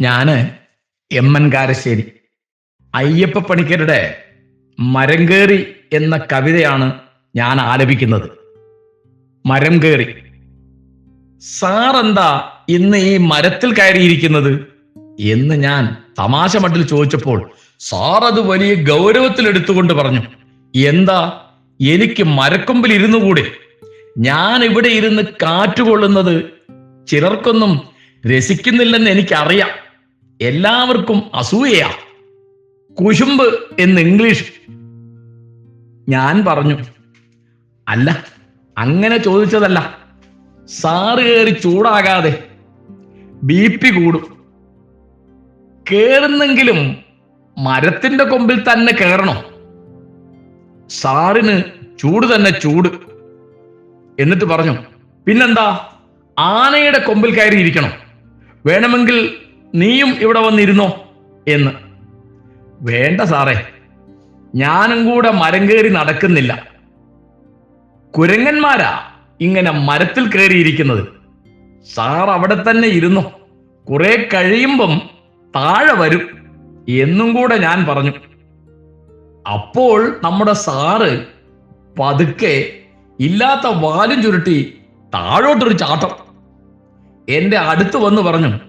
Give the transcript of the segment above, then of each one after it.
ഞാൻ M N Karassery. Ayyappa പണിക്കരുടെ മരം കയറി എന്ന കവിതയാണ് ഞാൻ ആലപിക്കുന്നത്. മരം കയറി. സാറെന്താ ഇന്ന് ഈ മരത്തിൽ കയറിയിരിക്കുന്നത്? എന്ന് ഞാൻ തമാശ മട്ടിൽ ചോദിച്ചപ്പോൾ സാർ അത് വലിയ ഗൗരവത്തിൽ എടുത്തുകൊണ്ട് പറഞ്ഞു എന്താ എനിക്ക് മരക്കൊമ്പിൽ ഇരുന്നു കൂടെ? ഞാൻ ഇവിടെ ഇരുന്ന് കാറ്റുകൊള്ളുന്നത് ചിലർക്കൊന്നും രസിക്കുന്നില്ലെന്ന് എനിക്കറിയാം. എല്ലാവർക്കും അസൂയയാ. കുശുമ്പ് എന്ന് ഇംഗ്ലീഷ് ഞാൻ പറഞ്ഞു. അല്ല അങ്ങനെ ചോദിച്ചതല്ല. സാറ് കയറി ചൂടാകാതെ ബി പി കൂടും. കേറുന്നെങ്കിലും മരത്തിന്റെ കൊമ്പിൽ തന്നെ കയറണോ സാറിന് ചൂട് തന്നെ ചൂട് എന്നിട്ട് പറഞ്ഞു. പിന്നെന്താ? ആനയുടെ കൊമ്പിൽ കയറിയിരിക്കണം. വേണമെങ്കിൽ നീയും ഇവിടെ വന്നിരുന്നോ എന്ന്. വേണ്ട സാറേ ഞാനും കൂടെ മരം കയറി നടക്കുന്നില്ല. കുരങ്ങന്മാരാ ഇങ്ങനെ മരത്തിൽ കയറിയിരിക്കുന്നത്. സാർ അവിടെ തന്നെ ഇരുന്നു. കുറെ കഴിയുമ്പം താഴെ വരും എന്നും കൂടെ ഞാൻ പറഞ്ഞു. അപ്പോൾ നമ്മുടെ സാറ് പതുക്കെ ഇല്ലാത്ത വാലും ചുരുട്ടി താഴോട്ടൊരു ചാട്ടം. എന്റെ അടുത്ത് വന്ന് പറഞ്ഞു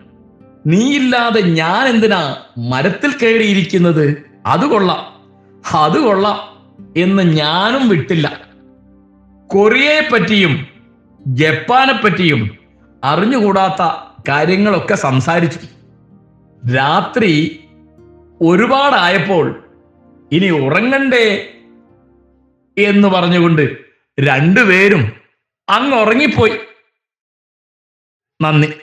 നീയില്ലാതെ ഞാൻ എന്തിനാ മരത്തിൽ കയറിയിരിക്കുന്നത്? അത് കൊള്ളാം. അത് കൊള്ളാം എന്ന് ഞാനും വിട്ടില്ല. കൊറിയയെ പറ്റിയും ജപ്പാനെ പറ്റിയും അറിഞ്ഞുകൂടാത്ത കാര്യങ്ങളൊക്കെ സംസാരിച്ചു. രാത്രി ഒരുപാടായപ്പോൾ ഇനി ഉറങ്ങണ്ടേ എന്ന് പറഞ്ഞുകൊണ്ട് രണ്ടുപേരും അങ്ങ് ഉറങ്ങിപ്പോയി. നന്ദി.